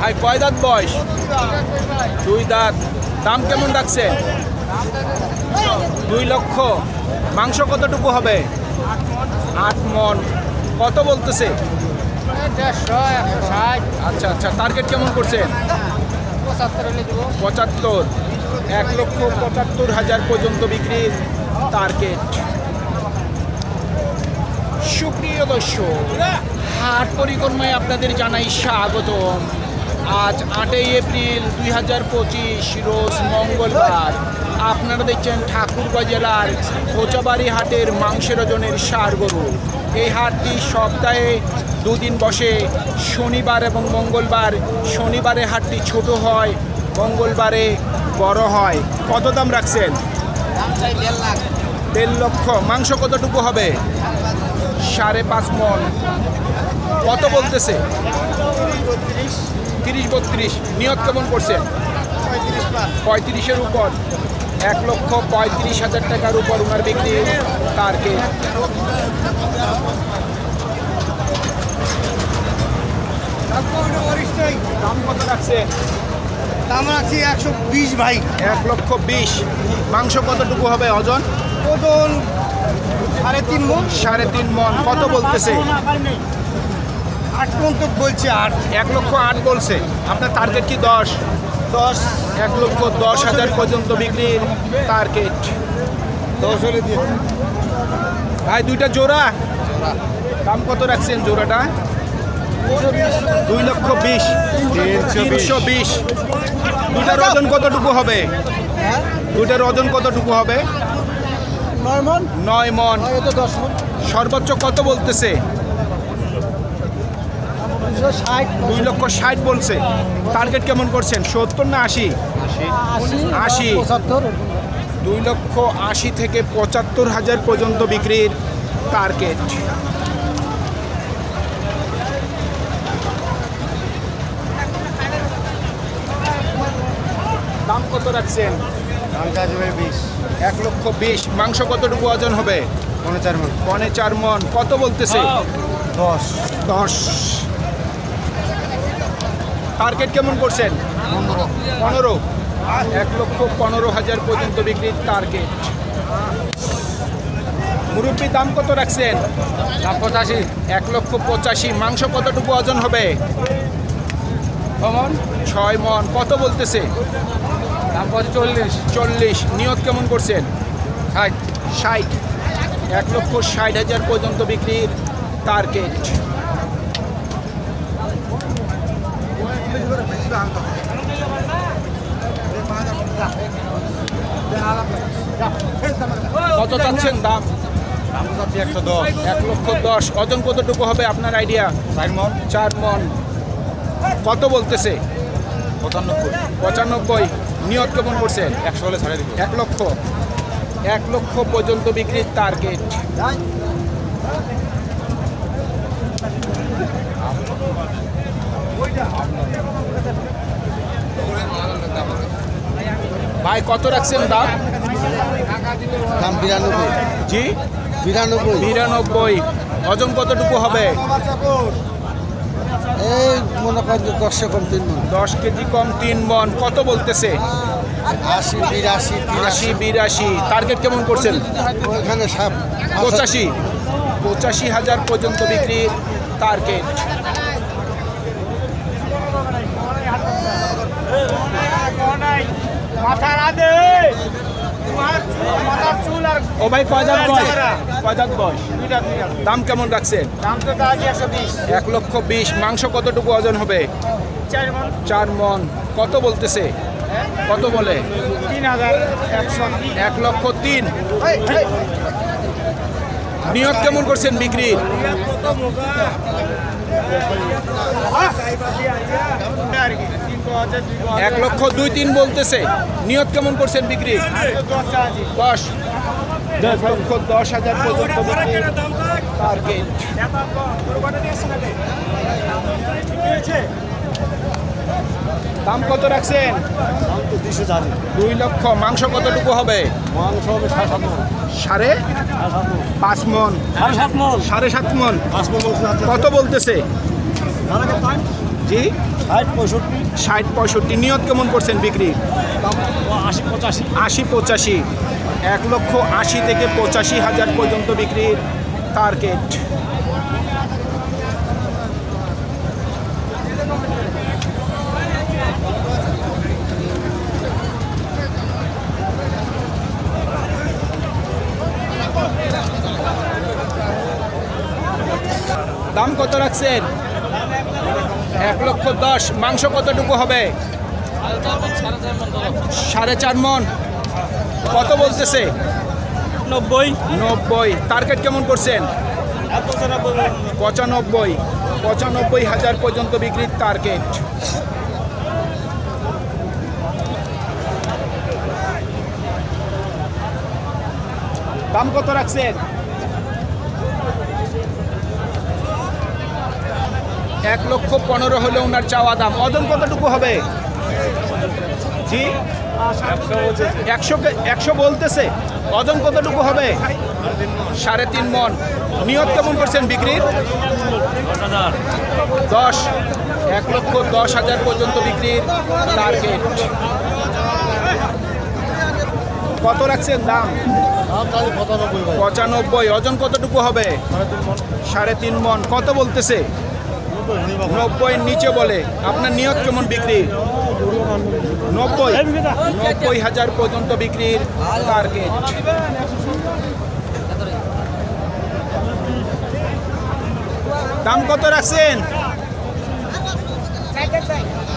ভাই, কয় দাঁত বয়স? দুই দাঁত। দাম কেমন রাখছে দুই লক্ষ। মাংস কতটুকু হবে? আট মন। কত বলতেছে? আচ্ছা আচ্ছা টার্গেট কেমন দেবো পঁচাত্তর। এক লক্ষ পঁচাত্তর হাজার পর্যন্ত বিক্রির টার্গেট সুপ্রিয় দর্শক, হাট পরিক্রমায় আপনাদের জানাই স্বাগতম। আজ আটই এপ্রিল দুই হাজার পঁচিশ, রোজ মঙ্গলবার। আপনারা দেখছেন ঠাকুরগাঁ জেলার খোঁচাবাড়ি হাটের মাংসের ওজনের সার গরু। এই হাটটি সপ্তাহে দুদিন বসে। শনিবার এবং মঙ্গলবার, শনিবারে হাটটি ছোট হয়, মঙ্গলবারে বড় হয়। কত দাম রাখছেন? দেড় লক্ষ। মাংস কতটুকু হবে? সাড়ে পাঁচ মন। কত বলতেছে? তিরিশ বত্রিশ নিয়ত কেমন করছেন পঁয়ত্রিশের উপর। এক লক্ষ পঁয়ত্রিশ হাজার টাকার উপর ওনার বিক্রি টার্গেট দাম কত রাখছেন দাম রাখছি? একশো বিশ ভাই। এক লক্ষ বিশ। মাংস কতটুকু হবে ওজন ওজন সাড়ে তিন মন সাড়ে তিন মন কত বলতেছে? আট মন তো বলছে আট। এক লক্ষ আট বলছে। আপনার টার্গেট কি? দশ। দশ। এক লক্ষ দশ হাজার পর্যন্ত বিক্রির টার্গেট দশ হলে দিয়ে ভাই দুইটা জোড়া? দাম কত রাখছেন জোড়াটা? দুই লক্ষ বিশ। তিনশো বিশ। দুটার ওজন কতটুকু হবে? হ্যাঁ? দুটার ওজন কতটুকু হবে? নয় মন। নয় মন। সর্বোচ্চ কত বলতেছে? দুই লক্ষ ষাট বলছে। টার্গেট কেমন করছেন? সত্তর না আশি? আশি। দুই লক্ষ আশি থেকে পঁচাত্তর হাজার পর্যন্ত বিক্রির টার্গেট দাম কত রাখছেন? এক লক্ষ বিশ। মাংস কতটুকু ওজন হবে? পনেরো চার মন। পনে চার মন। কত বলতেছে? দশ। দশ। টার্গেট কেমন করছেন? পনেরো। পনেরো। এক লক্ষ পনেরো হাজার পর্যন্ত বিক্রির টার্গেট মুরব্বী দাম কত রাখছেন? দাম পঁচাশি। এক লক্ষ পঁচাশি। মাংস কতটুকু ওজন হবে? কমন ছয় মন। কত বলতেছে? দাম পড়ছে চল্লিশ। চল্লিশ। নিয়ত কেমন করছেন? ষাট। ষাট। এক লক্ষ ষাট হাজার পর্যন্ত বিক্রির টার্গেট কত চাচ্ছেন দাম? দাম চাচ্ছি একশো দশ। এক লক্ষ দশ। ওজন কতটুকু হবে আপনার আইডিয়া? চার মন। চার মন। কত বলতেছে? পঁচানব্বই। পঁচানব্বই। নিয়ত কেমন করছেন একশো হলে ছাড়ে দিব। এক লক্ষ। এক লক্ষ পর্যন্ত বিক্রির টার্গেট ভাই কত রাখছেন দাম? দাম বিরানব্বই। জি? বিরানব্বই। বিরানব্বই। ওজন কতটুকু হবে? এই মনে করেন যে দশশো কম তিন মন। দশ কেজি কম তিন মন। কত বলতেছে? আশি বিরাশি আশি বিরাশি। টার্গেট কেমন করছেন? ওইখানে সাপ। পঁচাশি। পঁচাশি হাজার পর্যন্ত বিক্রির টার্গেট। ও ভাই কয়দাত বয় কয়দাত বয় দাম কেমন রাখছেন? এক লক্ষ বিশ। মাংস কতটুকু ওজন হবে? চার মন। কত বলতেছে? কত বলে? তিন হাজার একশো এক লক্ষ তিন। নিয়ত কেমন করছেন বিক্রির? এক লক্ষ দুই তিন বলতেছে। নিয়ত কেমন করছেন বিক্রি? দশ। দশ লক্ষ দশ হাজার পর্যন্ত টার্গেট। দাম কত রাখছেন? দুই লক্ষ। মাংস কতটুকু হবে? মাংস হবে সাড়ে পাঁচ মন। সাড়ে সাত মন। সাড়ে সাত পাঁচ মন কত বলতেছে? জি? ষাট পঁয়ষট্টি ষাট পঁয়ষট্টি, নিয়ত কেমন করছেন বিক্রি? আশি পঁচাশি। আশি পঁচাশি এক লক্ষ আশি থেকে পঁচাশি হাজার পর্যন্ত বিক্রির টার্গেট। দাম কত রাখছেন? এক লক্ষ দশ। মাংস কতটুকু হবে? সাড়ে চার মন। কত বলতেছে? নব্বই। নব্বই। টার্গেট কেমন করছেন? পঁচানব্বই। পঁচানব্বই হাজার পর্যন্ত বিক্রির টার্গেট দাম কত রাখছেন? এক লক্ষ পনেরো হলে ওনার চাওয়া দাম। ওজন কতটুকু হবে? জি? একশো একশো বলতেছে। ওজন কতটুকু হবে? সাড়ে তিন মন। নিয়ত কেমন করছেন বিক্রির? দশ। এক লক্ষ দশ হাজার পর্যন্ত বিক্রির টার্গেট কত রাখছেন দাম? পঁচানব্বই। ওজন কতটুকু হবে? সাড়ে তিন মন। কত বলতেছে? নব্বই নিচে বলে। আপনার নিয়ত কেমন বিক্রি? নব্বই। নব্বই হাজার পর্যন্ত বিক্রির টার্গেট দাম কত রাখছেন?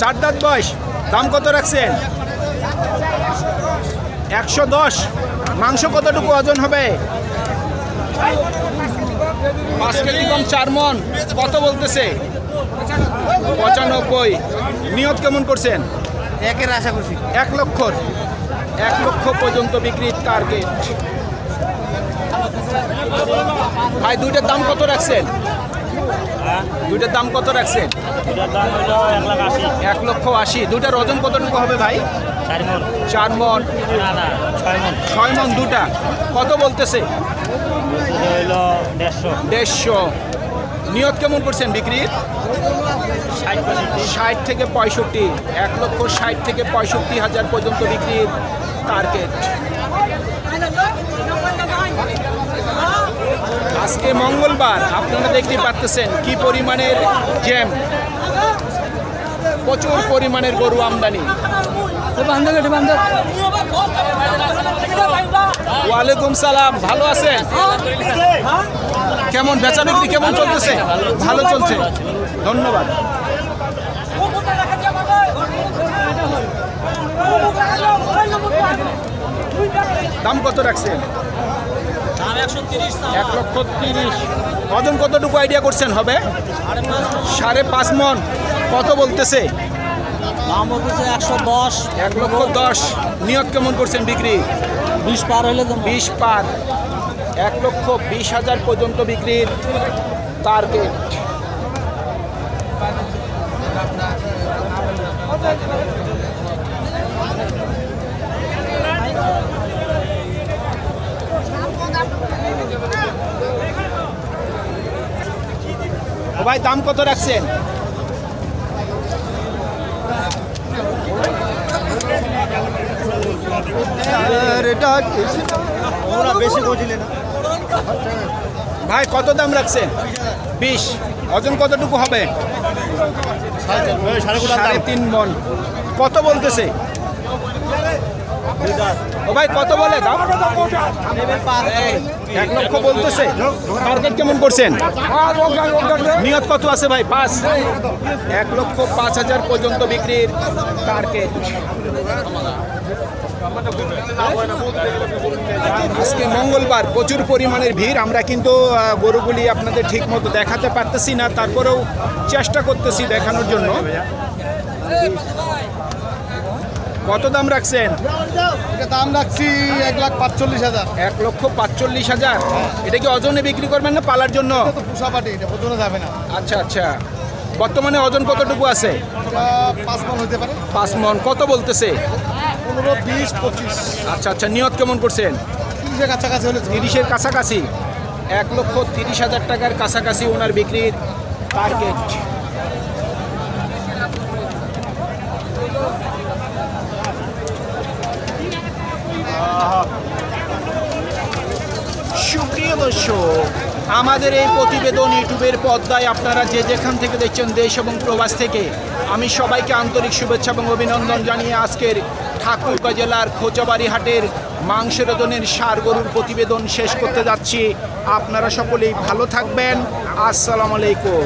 চার দাঁত বয়স। দাম কত রাখছেন? একশো দশ। মাংস কতটুকু ওজন হবে? পাঁচ কেজি কম চার মন। কত বলতেছে? পঁচানব্বই। নিয়ত কেমন করছেন? একের আশা করছি এক লক্ষর। এক লক্ষ পর্যন্ত বিক্রির টার্গেট ভাই দুইটার দাম কত রাখছেন? দুইটার দাম কত রাখছেন? এক লক্ষ আশি। দুইটার ওজন কতটুকু হবে ভাই? চার মন। চার না না ছয় মন। দুটা। কত বলতেছে? দেড়শো। নিয়ত কেমন করছেন বিক্রির ষাট থেকে পঁয়ষট্টি, এক লক্ষ ষাট থেকে পঁয়ষট্টি হাজার পর্যন্ত বিক্রির টার্গেট আজকে মঙ্গলবার, আপনারা দেখতে পাচ্ছেন কি পরিমাণের জ্যাম প্রচুর পরিমাণের গরু আমদানি। ওয়ালাইকুম সালাম ভালো আছেন? কেমন বেচা বিক্রি কেমন চলতেছে? ভালো চলছে। ধন্যবাদ। দাম কত রাখছেন? এক লক্ষ তিরিশ। ওজন কতটুকু আইডিয়া করছেন হবে? সাড়ে পাঁচ মন। কত বলতেছে? দাম বলতেছে একশো দশ। এক লক্ষ দশ। নিয়ত কেমন করছেন বিক্রি? বিশ পার হইলে তো বিশ পার। এক লক্ষ বিশ হাজার পর্যন্ত বিক্রির টার্গেট ভাই, দাম কত রাখছেন এটা ওরা ভাই, কত দাম রাখছেন? বিশ। ওজন কতটুকু হবে? সাড়ে তিন মন। কত বলতেছে? ও ভাই, কত বলে দাম? এক লক্ষ বলতেছে। টার্গেট কেমন করছেন? নিয়ত কত আছে ভাই? পাঁচ। এক লক্ষ পাঁচ হাজার পর্যন্ত বিক্রির টার্গেট আজকে মঙ্গলবার প্রচুর পরিমাণের ভিড়। আমরা কিন্তু গরুগুলি আপনাদের ঠিক মতো দেখাতে পারতেছি না তারপরেও চেষ্টা করতেছি দেখানোর জন্য। কত দাম রাখছেন? দাম রাখছি এক লাখ পাঁচচল্লিশ হাজার। এক লক্ষ পাঁচচল্লিশ হাজার। এটা কি ওজনে বিক্রি করবেন না পালার জন্য? এটা পুষা পাটি এটা বোঝানো যাবে না। আচ্ছা আচ্ছা। বর্তমানে ওজন কতটুকু আছে? পাঁচ মন হতে পারে। পাঁচ মন। কত বলতেছে? পনেরো বিশ পঁচিশ। আচ্ছা আচ্ছা নিয়ত কেমন করছেন? তিরিশের কাছাকাছি হলে তিরিশের কাছাকাছি? এক লক্ষ তিরিশ হাজার টাকার কাছাকাছি ওনার বিক্রির টার্গেট সুপ্রিয় দর্শক আমাদের এই প্রতিবেদন ইউটিউবের পদ্মায় আপনারা যে যেখান থেকে দেখছেন দেশ এবং প্রবাস থেকে আমি সবাইকে আন্তরিক শুভেচ্ছা এবং অভিনন্দন জানিয়ে আজকের ঠাকুরগাঁ জেলার খোঁচাবাড়ি হাটের মাংসের ওজনের সার গরুর প্রতিবেদন শেষ করতে যাচ্ছি। আপনারা সকলেই ভালো থাকবেন। আসসালামু আলাইকুম।